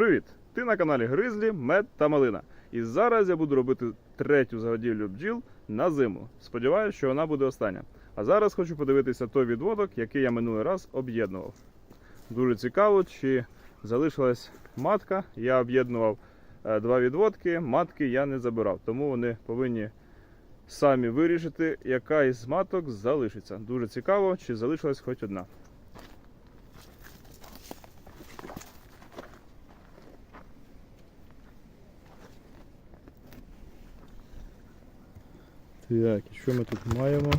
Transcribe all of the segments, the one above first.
Привіт! Ти на каналі Гризлі, Мед та Малина. І зараз я буду робити третю загодівлю бджіл на зиму. Сподіваюсь, що вона буде остання. А зараз хочу подивитися той відводок, який я минулий раз об'єднував. Дуже цікаво, чи залишилась матка. Я об'єднував е, два відводки, матки я не забирав, тому вони повинні самі вирішити, яка із маток залишиться. Дуже цікаво, чи залишилась хоч одна. Так, і що ми тут маємо?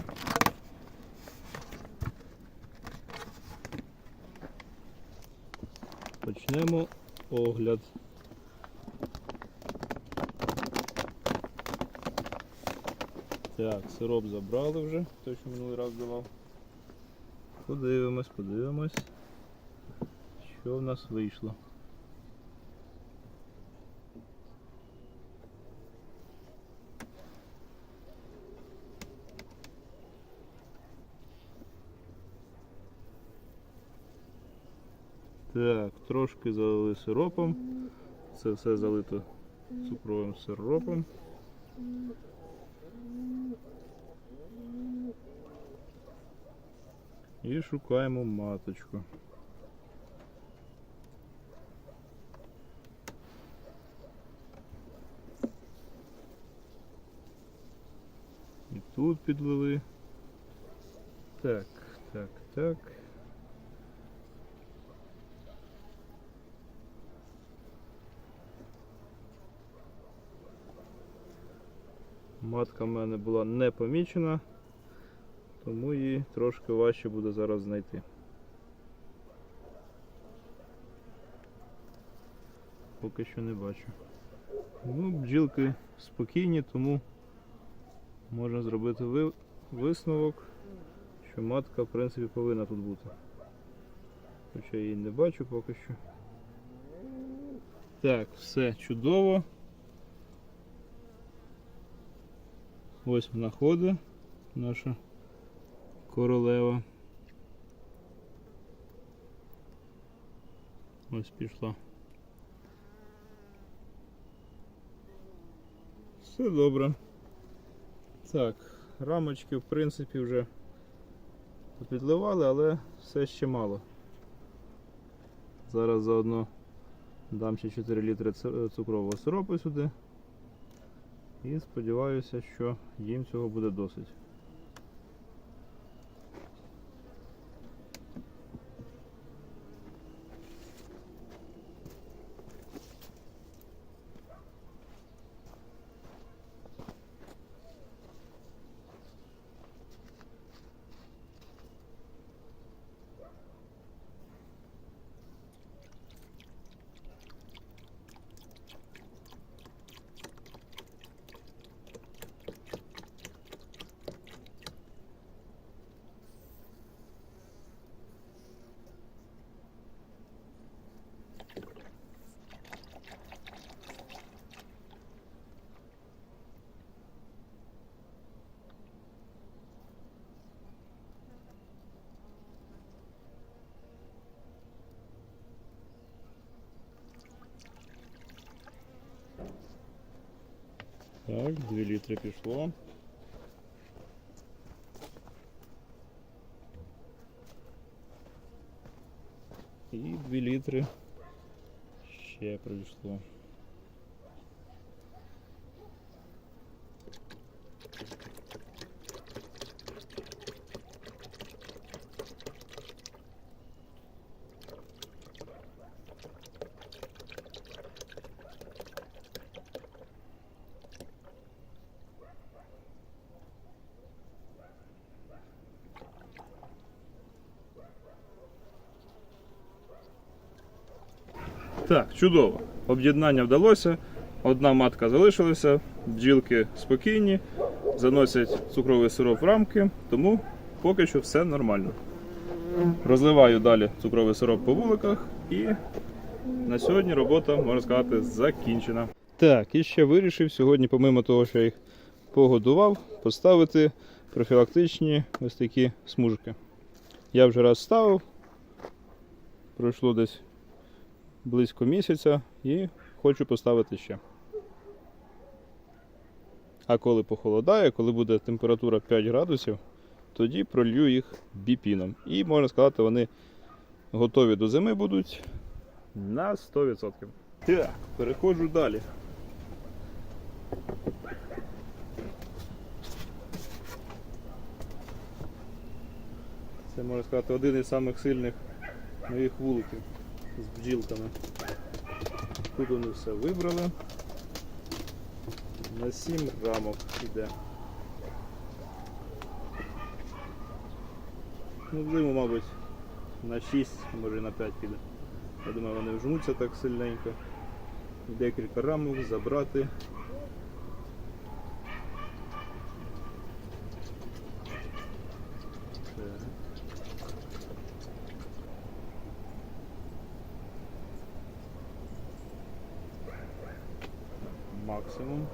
Почнемо огляд. Так, сироп забрали вже, той, що минулий раз давав. Подивимось, подивимось, що в нас вийшло. Так, трошки залили сиропом. Це все залито цукровим сиропом. І шукаємо маточку. І тут підлили. Так, так, так. Матка в мене була не помічена, тому її трошки важче буде зараз знайти. Поки що не бачу. Ну, бджілки спокійні, тому можна зробити висновок, що матка в принципі повинна тут бути. Хоча я її не бачу поки що. Так, все чудово. Ось вона ходить, наша королева. Ось пішла. Все добре. Так, рамочки в принципі вже підливали, але все ще мало. Зараз заодно дам ще 4 літри цукрового сиропу сюди. І сподіваюся, що їм цього буде досить. Так, 2 літри пішло. І 2 літри ще прийшло. Так, чудово. Об'єднання вдалося. Одна матка залишилася, бджілки спокійні, заносять цукровий сироп в рамки, тому поки що все нормально. Розливаю далі цукровий сироп по вуликах і на сьогодні робота, можна сказати, закінчена. Так, і ще вирішив сьогодні, помимо того, що я їх погодував, поставити профілактичні ось такі смужки. Я вже раз ставив, пройшло десь близько місяця і хочу поставити ще. А коли похолодає, коли буде температура 5 градусів, тоді пролью їх біпіном. І можна сказати, вони готові до зими будуть на 100%. Так, переходжу далі. Це можна сказати один із самих сильних моїх вуликів з бджілками. Тут вони все вибрали. На 7 рамок іде. Ну, взиму, мабуть, на 6, може на 5 піде. Я думаю, вони вжмуться так сильненько. Декілька рамок забрати. Максимум.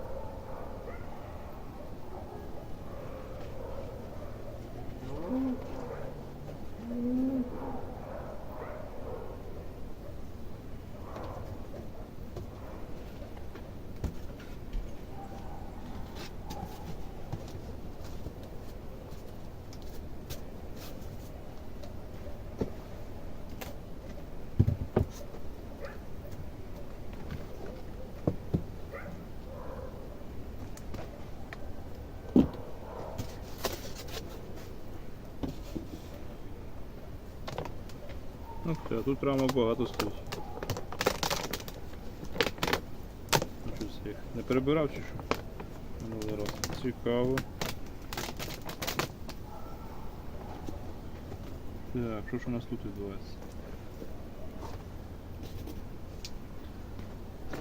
Ну, все, тут рамок багато стоїть. Ну, їх не перебирав чи що? Минулий раз. Цікаво. Так, що ж у нас тут відбувається?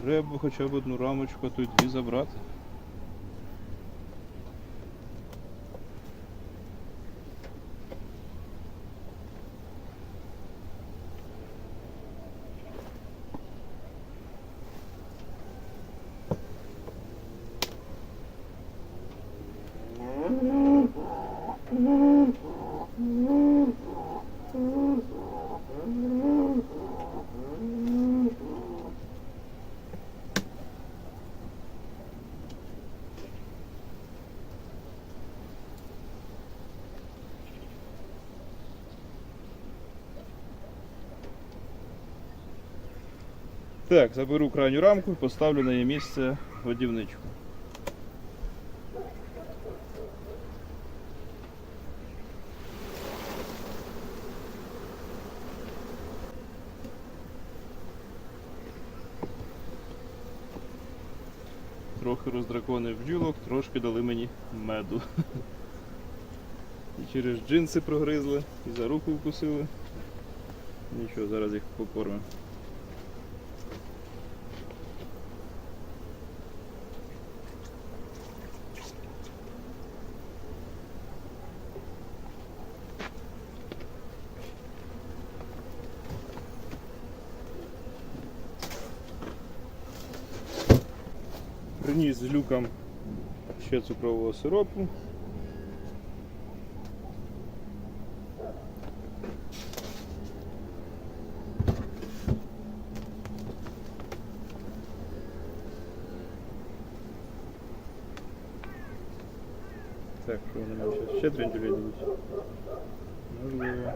Треба хоча б одну рамочку, а то й дві забрати. Так, заберу крайню рамку і поставлю на її місце годівничку. Трохи роздраконив бджілок, трошки дали мені меду. І через джинси прогризли, і за руку вкусили. Нічого, зараз їх покормимо. Приніс з люком ще цукрового сиропу. Так, що вони нам зараз ще трендюлі дадуть? Можливо.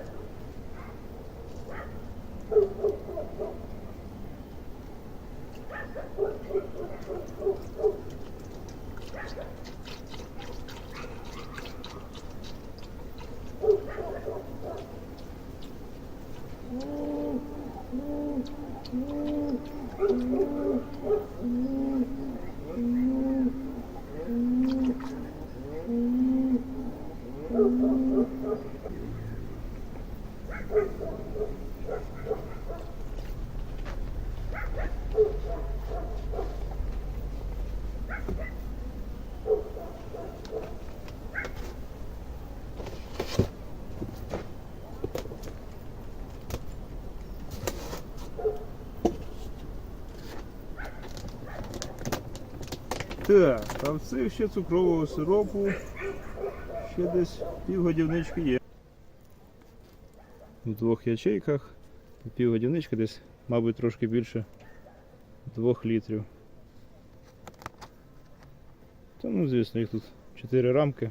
Так, а в ще цукрового сиропу ще десь півгодівнички є. В двох ячейках півгодівнички десь мабуть, трошки більше 2 літрів. Та ну, звісно, їх тут 4 рамки,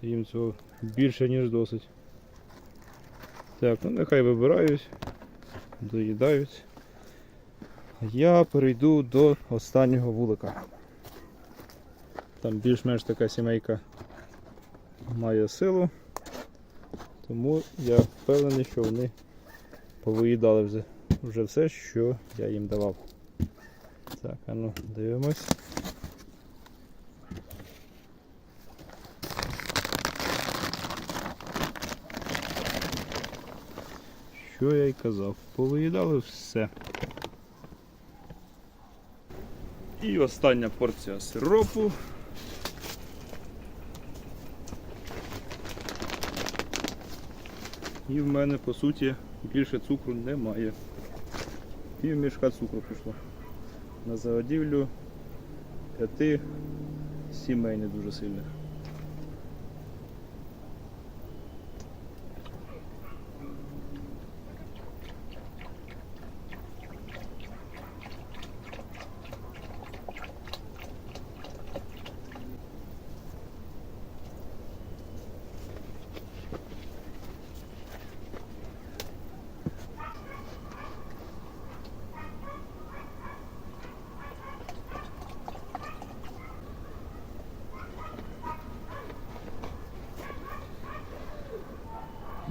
то їм цього більше, ніж досить. Так, ну нехай вибирають, доїдають. Я перейду до останнього вулика. Там більш-менш така сімейка має силу, тому я впевнений, що вони повиїдали вже, вже все, що я їм давав. Так, а ну дивимось. Що я й казав, повиїдали все. І остання порція сиропу. І в мене по суті більше цукру немає. Пів мішка цукру пішло. На загодівлю п'яти сімей не дуже сильних.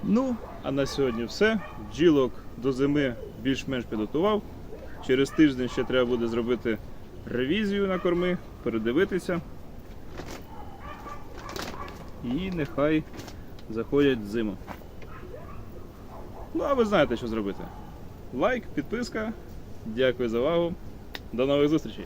Ну, а на сьогодні все. Бджілок до зими більш-менш підготував. Через тиждень ще треба буде зробити ревізію на корми, передивитися. І нехай заходять зиму. Ну, а ви знаєте, що зробити. Лайк, підписка. Дякую за увагу. До нових зустрічей!